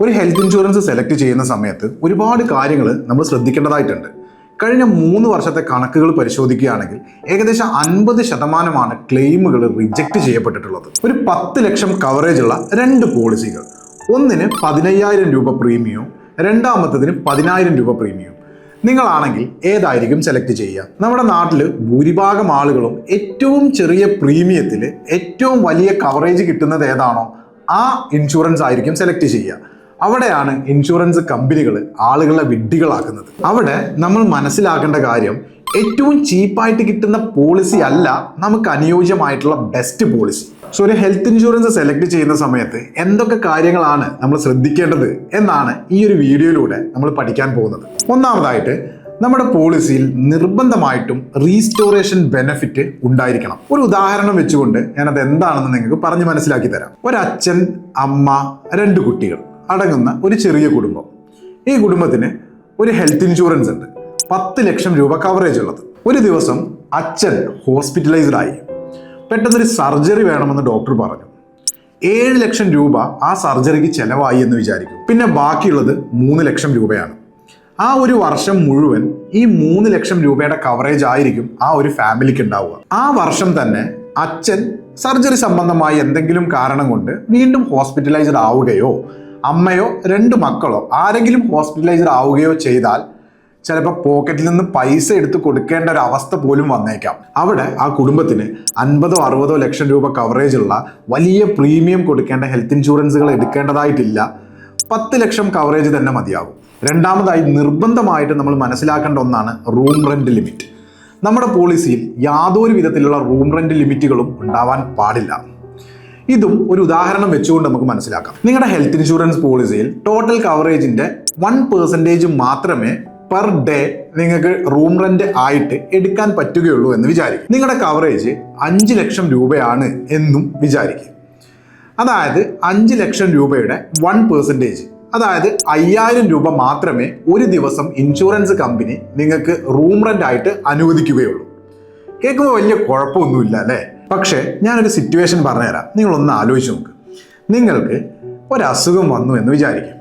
ഒരു health insurance select ചെയ്യുന്ന സമയത്ത് ഒരുപാട് കാര്യങ്ങൾ നമ്മൾ ശ്രദ്ധിക്കേണ്ടതായിട്ടുണ്ട്. കഴിഞ്ഞ മൂന്ന് വർഷത്തെ കണക്കുകൾ പരിശോധിക്കുകയാണെങ്കിൽ ഏകദേശം അൻപത് ശതമാനമാണ് ക്ലെയിമുകൾ റിജക്റ്റ് ചെയ്യപ്പെട്ടിട്ടുള്ളത്. ഒരു പത്ത് ലക്ഷം കവറേജ് ഉള്ള രണ്ട് പോളിസികൾ ഒന്നിന് പതിനയ്യായിരം രൂപ പ്രീമിയവും രണ്ടാമത്തതിന് പതിനായിരം രൂപ പ്രീമിയം നിങ്ങളാണെങ്കിൽ ഏതായിരിക്കും സെലക്ട് ചെയ്യുക? നമ്മുടെ നാട്ടിൽ ഭൂരിഭാഗം ആളുകളും ഏറ്റവും ചെറിയ പ്രീമിയത്തിൽ ഏറ്റവും വലിയ കവറേജ് കിട്ടുന്നത് ഏതാണോ ആ ഇൻഷുറൻസ് ആയിരിക്കും സെലക്ട് ചെയ്യുക. അവിടെയാണ് ഇൻഷുറൻസ് കമ്പനികൾ ആളുകളെ വിഡ്ഢികളാക്കുന്നത്. അവിടെ നമ്മൾ മനസ്സിലാക്കേണ്ട കാര്യം ഏറ്റവും ചീപ്പായിട്ട് കിട്ടുന്ന പോളിസി അല്ല നമുക്ക് അനുയോജ്യമായിട്ടുള്ള ബെസ്റ്റ് പോളിസി സോ ഒരു ഹെൽത്ത് ഇൻഷുറൻസ് സെലക്ട് ചെയ്യുന്ന സമയത്ത് എന്തൊക്കെ കാര്യങ്ങളാണ് നമ്മൾ ശ്രദ്ധിക്കേണ്ടത് എന്നാണ് ഈ ഒരു വീഡിയോയിലൂടെ നമ്മൾ പഠിക്കാൻ പോകുന്നത്. ഒന്നാമതായിട്ട് നമ്മുടെ പോളിസിയിൽ നിർബന്ധമായിട്ടും റീസ്റ്റോറേഷൻ ബെനഫിറ്റ് ഉണ്ടായിരിക്കണം. ഒരു ഉദാഹരണം വെച്ചുകൊണ്ട് ഞാനത് എന്താണെന്ന് നിങ്ങൾക്ക് പറഞ്ഞു മനസ്സിലാക്കി തരാം. ഒരച്ഛൻ അമ്മ രണ്ട് കുട്ടികൾ. അടങ്ങുന്ന ഒരു ചെറിയ കുടുംബം. ഈ കുടുംബത്തിന് ഒരു ഹെൽത്ത് ഇൻഷുറൻസ് ഉണ്ട്. പത്ത് ലക്ഷം രൂപ കവറേജ് ഉള്ളത്. ഒരു ദിവസം അച്ഛൻ ഹോസ്പിറ്റലൈസ്ഡ് ആയി. പെട്ടെന്നൊരു സർജറി വേണമെന്ന് ഡോക്ടർ പറഞ്ഞു. ഏഴ് ലക്ഷം രൂപ ആ സർജറിക്ക് ചെലവായി എന്ന് വിചാരിക്കും. പിന്നെ ബാക്കിയുള്ളത് മൂന്ന് ലക്ഷം രൂപയാണ്. ആ ഒരു വർഷം മുഴുവൻ ഈ മൂന്ന് ലക്ഷം രൂപയുടെ കവറേജ് ആയിരിക്കും ആ ഒരു ഫാമിലിക്ക് ഉണ്ടാവുക. ആ വർഷം തന്നെ അച്ഛൻ സർജറി സംബന്ധമായി എന്തെങ്കിലും കാരണം കൊണ്ട് വീണ്ടും ഹോസ്പിറ്റലൈസ്ഡ് ആവുകയോ അമ്മയോ രണ്ട് മക്കളോ ആരെങ്കിലും ഹോസ്പിറ്റലൈസ് ആവുകയോ ചെയ്താൽ ചിലപ്പോൾ പോക്കറ്റിൽ നിന്ന് പൈസ എടുത്ത് കൊടുക്കേണ്ട ഒരു അവസ്ഥ പോലും വന്നേക്കാം. അവിടെ ആ കുടുംബത്തിന് അൻപതോ അറുപതോ ലക്ഷം രൂപ കവറേജ് ഉള്ള വലിയ പ്രീമിയം കൊടുക്കേണ്ട ഹെൽത്ത് ഇൻഷുറൻസുകൾ എടുക്കേണ്ടതായിട്ടില്ല. പത്ത് ലക്ഷം കവറേജ് തന്നെ മതിയാകും രണ്ടാമതായി നിർബന്ധമായിട്ട് നമ്മൾ മനസ്സിലാക്കേണ്ട ഒന്നാണ് റൂം റെന്റ് ലിമിറ്റ് നമ്മുടെ പോളിസിയിൽ യാതൊരു വിധത്തിലുള്ള റൂം റെന്റ് ലിമിറ്റുകളും ഉണ്ടാവാൻ പാടില്ല. ഇതും ഒരു ഉദാഹരണം വെച്ചുകൊണ്ട് നമുക്ക് മനസ്സിലാക്കാം. നിങ്ങളുടെ ഹെൽത്ത് ഇൻഷുറൻസ് പോളിസിയിൽ ടോട്ടൽ കവറേജിന്റെ വൺ പെർസെന്റേജ് മാത്രമേ പെർ ഡേ നിങ്ങൾക്ക് റൂം റെന്റ് ആയിട്ട് എടുക്കാൻ പറ്റുകയുള്ളൂ എന്ന് വിചാരിക്കും. നിങ്ങളുടെ കവറേജ് അഞ്ച് ലക്ഷം രൂപയാണ് എന്നും വിചാരിക്കും. അതായത് അഞ്ച് ലക്ഷം രൂപയുടെ വൺ പെർസെന്റേജ് അതായത് അയ്യായിരം രൂപ മാത്രമേ ഒരു ദിവസം ഇൻഷുറൻസ് കമ്പനി നിങ്ങൾക്ക് റൂം റെന്റ് ആയിട്ട് അനുവദിക്കുകയുള്ളൂ. കേൾക്കുമ്പോൾ വലിയ കുഴപ്പമൊന്നുമില്ല അല്ലേ? പക്ഷേ ഞാനൊരു സിറ്റുവേഷൻ പറഞ്ഞുതരാം. നിങ്ങളൊന്ന് ആലോചിച്ച് നോക്ക്. നിങ്ങൾക്ക് ഒരസുഖം വന്നു എന്ന് വിചാരിക്കും.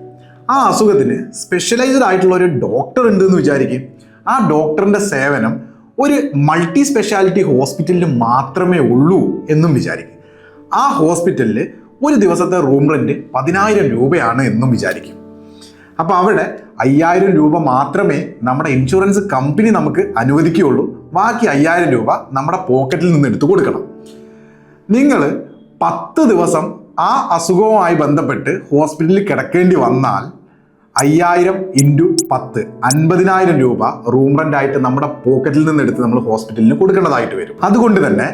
ആ അസുഖത്തിന് സ്പെഷ്യലൈസ്ഡ് ആയിട്ടുള്ള ഒരു ഡോക്ടർ ഉണ്ട് എന്ന് വിചാരിക്കും. ആ ഡോക്ടറിന്റെ സേവനം ഒരു മൾട്ടി സ്പെഷ്യാലിറ്റി ഹോസ്പിറ്റലിൽ മാത്രമേ ഉള്ളൂ എന്നും വിചാരിക്കും. ആ ഹോസ്പിറ്റലിൽ ഒരു ദിവസത്തെ റൂം റെന്റ് പതിനായിരം രൂപയാണ് എന്നും വിചാരിക്കും. അപ്പോൾ അവിടെ അയ്യായിരം രൂപ മാത്രമേ നമ്മുടെ ഇൻഷുറൻസ് കമ്പനി നമുക്ക് അനുവദിക്കുകയുള്ളൂ. ബാക്കി അയ്യായിരം രൂപ നമ്മുടെ പോക്കറ്റിൽ നിന്ന് എടുത്തു കൊടുക്കണം. നിങ്ങൾ പത്ത് ദിവസം ആ അസുഖവുമായി ബന്ധപ്പെട്ട് ഹോസ്പിറ്റലിൽ കിടക്കേണ്ടി വന്നാൽ അയ്യായിരം ഇന്റു പത്ത് അൻപതിനായിരം രൂപ റൂം റെന്റ് ആയിട്ട് നമ്മുടെ പോക്കറ്റിൽ നിന്ന് എടുത്ത് നമ്മൾ ഹോസ്പിറ്റലിന് കൊടുക്കേണ്ടതായിട്ട് വരും. അതുകൊണ്ട് തന്നെ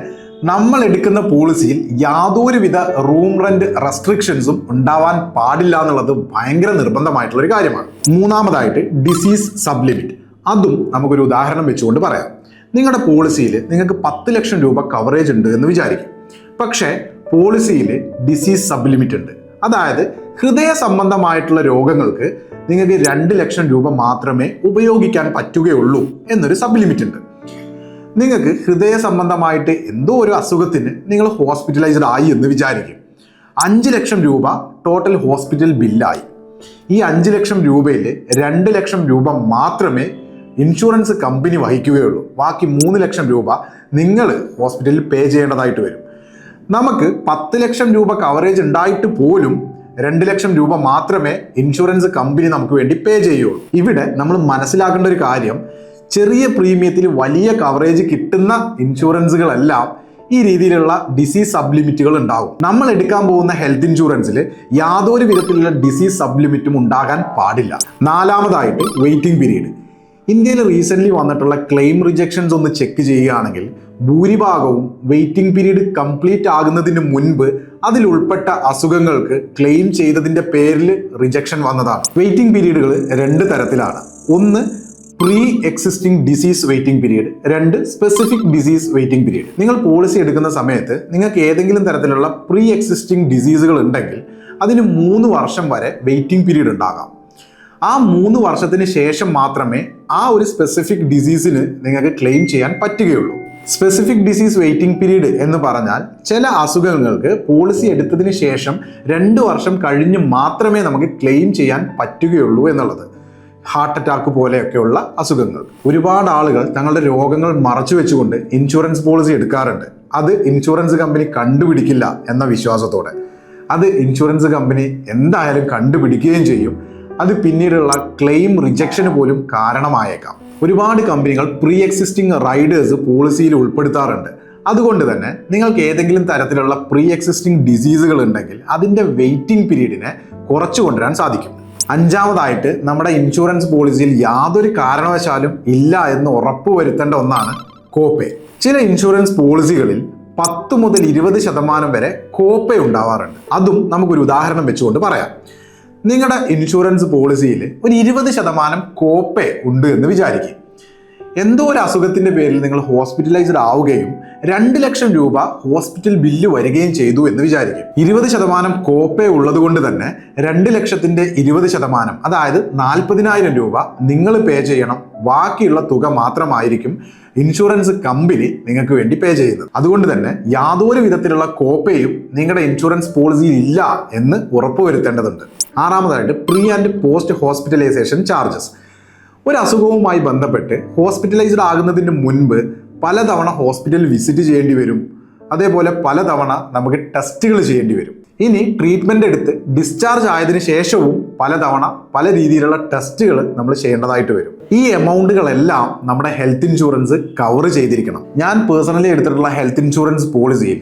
നമ്മൾ എടുക്കുന്ന പോളിസിയിൽ യാതൊരുവിധ റൂം റെന്റ് റെസ്ട്രിക്ഷൻസും ഉണ്ടാവാൻ പാടില്ല എന്നുള്ളത് ഭയങ്കര നിർബന്ധമായിട്ടുള്ള ഒരു കാര്യമാണ്. മൂന്നാമതായിട്ട് ഡിസീസ് സബ്ലിമിറ്റ് അതും നമുക്കൊരു ഉദാഹരണം വെച്ചുകൊണ്ട് പറയാം. നിങ്ങളുടെ പോളിസിയിൽ നിങ്ങൾക്ക് പത്ത് ലക്ഷം രൂപ കവറേജ് ഉണ്ട് എന്ന് വിചാരിക്കും. പക്ഷേ പോളിസിയിൽ ഡിസീസ് സബ് ലിമിറ്റ് ഉണ്ട്. അതായത് ഹൃദയ സംബന്ധമായിട്ടുള്ള രോഗങ്ങൾക്ക് നിങ്ങൾക്ക് രണ്ട് ലക്ഷം രൂപ മാത്രമേ ഉപയോഗിക്കാൻ പറ്റുകയുള്ളൂ എന്നൊരു സബ് ലിമിറ്റ് ഉണ്ട്. നിങ്ങൾക്ക് ഹൃദയ സംബന്ധമായിട്ട് എന്തോ ഒരു അസുഖത്തിന് നിങ്ങൾ ഹോസ്പിറ്റലൈസ്ഡ് ആയി എന്ന് വിചാരിക്കും. അഞ്ച് ലക്ഷം രൂപ ടോട്ടൽ ഹോസ്പിറ്റൽ ബില്ലായി ഈ അഞ്ച് ലക്ഷം രൂപയിൽ രണ്ട് ലക്ഷം രൂപ മാത്രമേ ഇൻഷുറൻസ് കമ്പനി വഹിക്കുകയുള്ളൂ. ബാക്കി മൂന്ന് ലക്ഷം രൂപ നിങ്ങൾ ഹോസ്പിറ്റലിൽ പേ ചെയ്യേണ്ടതായിട്ട് വരും. നമുക്ക് പത്ത് ലക്ഷം രൂപ കവറേജ് ഉണ്ടായിട്ട് പോലും രണ്ട് ലക്ഷം രൂപ മാത്രമേ ഇൻഷുറൻസ് കമ്പനി നമുക്ക് വേണ്ടി പേ ചെയ്യുള്ളൂ. ഇവിടെ നമ്മൾ മനസ്സിലാക്കേണ്ട ഒരു കാര്യം ചെറിയ പ്രീമിയത്തിൽ വലിയ കവറേജ് കിട്ടുന്ന ഇൻഷുറൻസുകളെല്ലാം ഈ രീതിയിലുള്ള ഡിസീസ് സബ് ലിമിറ്റുകൾ ഉണ്ടാവും നമ്മൾ എടുക്കാൻ പോകുന്ന ഹെൽത്ത് ഇൻഷുറൻസിൽ യാതൊരു വിധത്തിലുള്ള ഡിസീസ് സബ് ലിമിറ്റും ഉണ്ടാകാൻ പാടില്ല. നാലാമതായിട്ട് വെയിറ്റിംഗ് പീരീഡ് ഇന്ത്യയിൽ റീസെന്റ് വന്നിട്ടുള്ള ക്ലെയിം റിജക്ഷൻസ് ഒന്ന് ചെക്ക് ചെയ്യുകയാണെങ്കിൽ ഭൂരിഭാഗവും വെയിറ്റിംഗ് പീരീഡ് കംപ്ലീറ്റ് ആകുന്നതിന് മുൻപ് അതിൽ ഉൾപ്പെട്ട അസുഖങ്ങൾക്ക് ക്ലെയിം ചെയ്തതിന്റെ പേരിൽ റിജക്ഷൻ വന്നതാണ്. വെയിറ്റിംഗ് പീരീഡുകൾ രണ്ട് തരത്തിലാണ്. ഒന്ന് pre existing disease waiting period രണ്ട് സ്പെസിഫിക് ഡിസീസ് വെയിറ്റിംഗ് പീരീഡ് നിങ്ങൾ പോളിസി എടുക്കുന്ന സമയത്ത് നിങ്ങൾക്ക് ഏതെങ്കിലും തരത്തിലുള്ള പ്രീ എക്സിസ്റ്റിംഗ് ഡിസീസുകൾ ഉണ്ടെങ്കിൽ അതിന് മൂന്ന് വർഷം വരെ വെയിറ്റിംഗ് പീരീഡ് ഉണ്ടാകാം. ആ മൂന്ന് വർഷത്തിന് ശേഷം മാത്രമേ ആ ഒരു സ്പെസിഫിക് ഡിസീസിന് നിങ്ങൾക്ക് ക്ലെയിം ചെയ്യാൻ പറ്റുകയുള്ളൂ. സ്പെസിഫിക് ഡിസീസ് വെയിറ്റിംഗ് പീരീഡ് എന്ന് പറഞ്ഞാൽ ചില അസുഖങ്ങൾക്ക് പോളിസി എടുത്തതിന് ശേഷം രണ്ട് വർഷം കഴിഞ്ഞ് മാത്രമേ നമുക്ക് ക്ലെയിം ചെയ്യാൻ പറ്റുകയുള്ളൂ എന്നുള്ളത്. ഹാർട്ട് അറ്റാക്ക് പോലെയൊക്കെയുള്ള അസുഖങ്ങൾ. ഒരുപാട് ആളുകൾ തങ്ങളുടെ രോഗങ്ങൾ മറച്ചു വെച്ചുകൊണ്ട് ഇൻഷുറൻസ് പോളിസി എടുക്കാറുണ്ട്. അത് ഇൻഷുറൻസ് കമ്പനി കണ്ടുപിടിക്കില്ല എന്ന വിശ്വാസത്തോടെ. അത് ഇൻഷുറൻസ് കമ്പനി എന്തായാലും കണ്ടുപിടിക്കുകയും ചെയ്യും. അത് പിന്നീടുള്ള ക്ലെയിം റിജക്ഷന് പോലും കാരണമായേക്കാം. ഒരുപാട് കമ്പനികൾ പ്രീ എക്സിസ്റ്റിംഗ് റൈഡേഴ്സ് പോളിസിയിൽ ഉൾപ്പെടുത്താറുണ്ട്. അതുകൊണ്ട് തന്നെ നിങ്ങൾക്ക് ഏതെങ്കിലും തരത്തിലുള്ള പ്രീ എക്സിസ്റ്റിംഗ് ഡിസീസുകൾ ഉണ്ടെങ്കിൽ അതിന്റെ വെയിറ്റിംഗ് പീരീഡിനെ കുറച്ചു കൊണ്ടുവരാൻ സാധിക്കും. അഞ്ചാമതായിട്ട് നമ്മുടെ ഇൻഷുറൻസ് പോളിസിയിൽ യാതൊരു കാരണവശാലും ഇല്ല എന്ന് ഉറപ്പുവരുത്തേണ്ട ഒന്നാണ് കോപ്പേ ചില ഇൻഷുറൻസ് പോളിസികളിൽ പത്ത് മുതൽ ഇരുപത് ശതമാനം വരെ കോപ്പേ ഉണ്ടാവാറുണ്ട്. അതും നമുക്കൊരു ഉദാഹരണം വെച്ചുകൊണ്ട് പറയാം. നിങ്ങളുടെ ഇൻഷുറൻസ് പോളിസിയിൽ ഒരു ഇരുപത് ശതമാനം കോപ്പേ ഉണ്ട് എന്ന് വിചാരിക്കും. എന്തോ ഒരു അസുഖത്തിന്റെ പേരിൽ നിങ്ങൾ ഹോസ്പിറ്റലൈസ്ഡ് ആവുകയും രണ്ട് ലക്ഷം രൂപ ഹോസ്പിറ്റൽ ബില്ല് വരികയും ചെയ്തു എന്ന് വിചാരിക്കും. ഇരുപത് ശതമാനം കോപ്പേ ഉള്ളതുകൊണ്ട് തന്നെ രണ്ട് ലക്ഷത്തിന്റെ ഇരുപത് ശതമാനം അതായത് നാൽപ്പതിനായിരം രൂപ നിങ്ങൾ പേ ചെയ്യണം. ബാക്കിയുള്ള തുക മാത്രമായിരിക്കും ഇൻഷുറൻസ് കമ്പനി നിങ്ങൾക്ക് വേണ്ടി പേ ചെയ്യുന്നത്. അതുകൊണ്ട് തന്നെ യാതൊരു വിധത്തിലുള്ള കോപ്പയും നിങ്ങളുടെ ഇൻഷുറൻസ് പോളിസിയിൽ ഇല്ല എന്ന് ഉറപ്പുവരുത്തേണ്ടതുണ്ട്. ആറാമതായിട്ട് pre and post hospitalisation charges ഒരു അസുഖവുമായി ബന്ധപ്പെട്ട് ഹോസ്പിറ്റലൈസ്ഡ് ആകുന്നതിന് മുൻപ് പലതവണ ഹോസ്പിറ്റൽ വിസിറ്റ് ചെയ്യേണ്ടി വരും. അതേപോലെ പലതവണ നമുക്ക് ടെസ്റ്റുകൾ ചെയ്യേണ്ടി വരും. ഇനി ട്രീറ്റ്മെന്റ് എടുത്ത് ഡിസ്ചാർജ് ആയതിന് ശേഷവും പലതവണ പല രീതിയിലുള്ള ടെസ്റ്റുകൾ നമ്മൾ ചെയ്യേണ്ടതായിട്ട് വരും. ഈ എമൗണ്ടുകളെല്ലാം നമ്മുടെ ഹെൽത്ത് ഇൻഷുറൻസ് കവർ ചെയ്തിരിക്കണം. ഞാൻ പേഴ്സണലി എടുത്തിട്ടുള്ള ഹെൽത്ത് ഇൻഷുറൻസ് പോളിസിയിൽ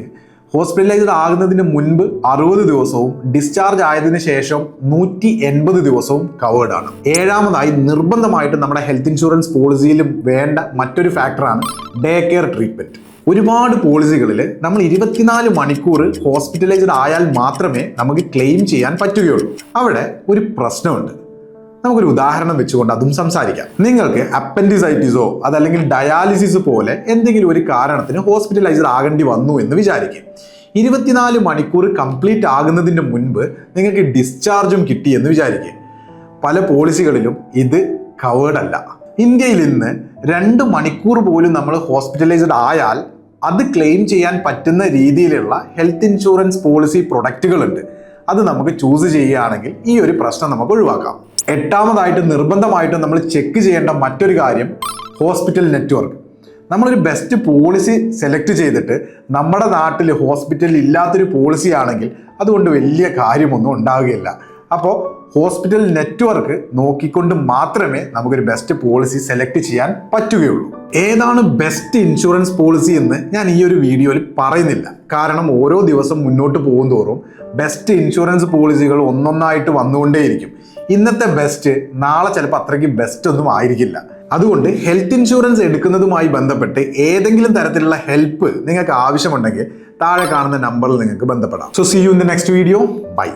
ഹോസ്പിറ്റലൈസ്ഡ് ആകുന്നതിന് മുൻപ് അറുപത് ദിവസവും ഡിസ്ചാർജ് ആയതിന് ശേഷം നൂറ്റി എൺപത് ദിവസവും കവേർഡ് ആണ്. ഏഴാമതായി നിർബന്ധമായിട്ട് നമ്മുടെ ഹെൽത്ത് ഇൻഷുറൻസ് പോളിസിയിൽ വേണ്ട മറ്റൊരു ഫാക്ടറാണ് ഡേ കെയർ ട്രീറ്റ്മെന്റ് ഒരുപാട് പോളിസികളിൽ നമ്മൾ ഇരുപത്തിനാല് മണിക്കൂർ ഹോസ്പിറ്റലൈസ്ഡ് ആയാൽ മാത്രമേ നമുക്ക് ക്ലെയിം ചെയ്യാൻ പറ്റുകയുള്ളൂ. അവിടെ ഒരു പ്രശ്നമുണ്ട്. നമുക്കൊരു ഉദാഹരണം വെച്ചുകൊണ്ട് അതും സംസാരിക്കാം. നിങ്ങൾക്ക് അപ്പൻഡിസൈറ്റിസോ അതല്ലെങ്കിൽ ഡയാലിസിസ് പോലെ എന്തെങ്കിലും ഒരു കാരണത്തിന് ഹോസ്പിറ്റലൈസ്ഡ് ആകേണ്ടി വന്നു എന്ന് വിചാരിക്കും. ഇരുപത്തിനാല് മണിക്കൂർ കംപ്ലീറ്റ് ആകുന്നതിന് മുൻപ് നിങ്ങൾക്ക് ഡിസ്ചാർജും കിട്ടി എന്ന് വിചാരിക്കുക പല പോളിസികളിലും ഇത് കവേർഡ് അല്ല ഇന്ത്യയിൽ ഇന്ന് രണ്ട് മണിക്കൂർ പോലും നമ്മൾ ഹോസ്പിറ്റലൈസ്ഡ് ആയാൽ അത് ക്ലെയിം ചെയ്യാൻ പറ്റുന്ന രീതിയിലുള്ള ഹെൽത്ത് ഇൻഷുറൻസ് പോളിസി പ്രൊഡക്റ്റുകളുണ്ട്. അത് നമുക്ക് ചൂസ് ചെയ്യുകയാണെങ്കിൽ ഈ ഒരു പ്രശ്നം നമുക്ക് ഒഴിവാക്കാം. എട്ടാമതായിട്ട് നിർബന്ധമായിട്ടും നമ്മൾ ചെക്ക് ചെയ്യേണ്ട മറ്റൊരു കാര്യം ഹോസ്പിറ്റൽ നെറ്റ്വർക്ക് നമ്മളൊരു ബെസ്റ്റ് പോളിസി സെലക്ട് ചെയ്തിട്ട് നമ്മുടെ നാട്ടിൽ ഹോസ്പിറ്റൽ ഇല്ലാത്തൊരു പോളിസി ആണെങ്കിൽ അതുകൊണ്ട് വലിയ കാര്യമൊന്നും ഉണ്ടാവുകയില്ല. അപ്പോൾ ഹോസ്പിറ്റൽ നെറ്റ്വർക്ക് നോക്കിക്കൊണ്ട് മാത്രമേ നമുക്കൊരു ബെസ്റ്റ് പോളിസി സെലക്ട് ചെയ്യാൻ പറ്റുകയുള്ളൂ. ഏതാണ് ബെസ്റ്റ് ഇൻഷുറൻസ് പോളിസി എന്ന് ഞാൻ ഈ ഒരു വീഡിയോയിൽ പറയുന്നില്ല. കാരണം ഓരോ ദിവസം മുന്നോട്ട് പോകും തോറും ബെസ്റ്റ് ഇൻഷുറൻസ് പോളിസികൾ ഒന്നൊന്നായിട്ട് വന്നുകൊണ്ടേയിരിക്കും. ഇന്നത്തെ ബെസ്റ്റ് നാളെ ചിലപ്പോൾ അത്രയ്ക്ക് ബെസ്റ്റ് ഒന്നും ആയിരിക്കില്ല. അതുകൊണ്ട് ഹെൽത്ത് ഇൻഷുറൻസ് എടുക്കുന്നതുമായി ബന്ധപ്പെട്ട് ഏതെങ്കിലും തരത്തിലുള്ള ഹെൽപ്പ് നിങ്ങൾക്ക് ആവശ്യമുണ്ടെങ്കിൽ താഴെ കാണുന്ന നമ്പറിൽ നിങ്ങൾക്ക് ബന്ധപ്പെടാം. So see you in the next video bye